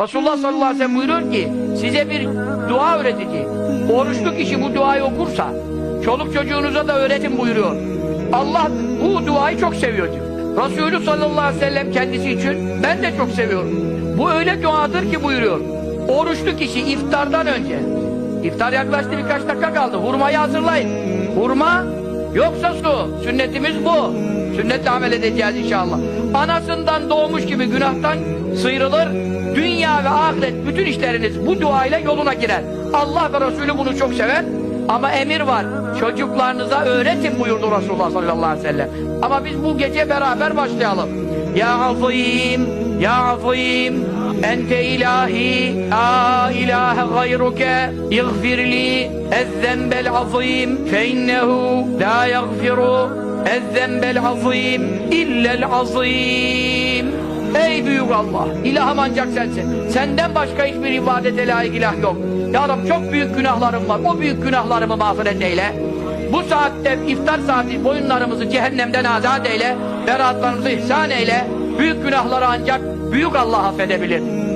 Resulullah sallallahu aleyhi ve sellem buyuruyor ki size bir dua öğretici. Oruçlu kişi bu duayı okursa çoluk çocuğunuza da öğretin buyuruyor. Allah bu duayı çok seviyor diyor. Resulü sallallahu aleyhi ve sellem kendisi için ben de çok seviyorum. Bu öyle duadır ki buyuruyor. Oruçlu kişi iftardan önce iftar yaklaştı birkaç dakika kaldı. Hurmayı hazırlayın. Hurma yoksa su. Sünnetimiz bu. Sünnetle amel edeceğiz inşallah. Anasından doğmuş gibi günahtan sıyrılır. Dünya ve ahiret bütün işleriniz bu duayla yoluna girer. Allah ve Resulü bunu çok sever. Ama emir var. Çocuklarınıza öğretin buyurdu Resulullah sallallahu aleyhi ve sellem. Ama biz bu gece beraber başlayalım. Ya Azim, Ya Azim, Ente ilahi, la ilahe gayruke, iğfirli, ezzembel azim, fe innehu la yagfiru, ezzembel azim, illel azim. Ey büyük Allah! İlahım ancak sensin. Senden başka hiçbir ibadete layık ilah yok. Ya Rabbi çok büyük günahlarım var. O büyük günahlarımı mağfiret eyle. Bu saatte iftar saati boyunlarımızı cehennemden azat eyle. Beratlarımızı ihsan eyle. Büyük günahları ancak büyük Allah affedebilir.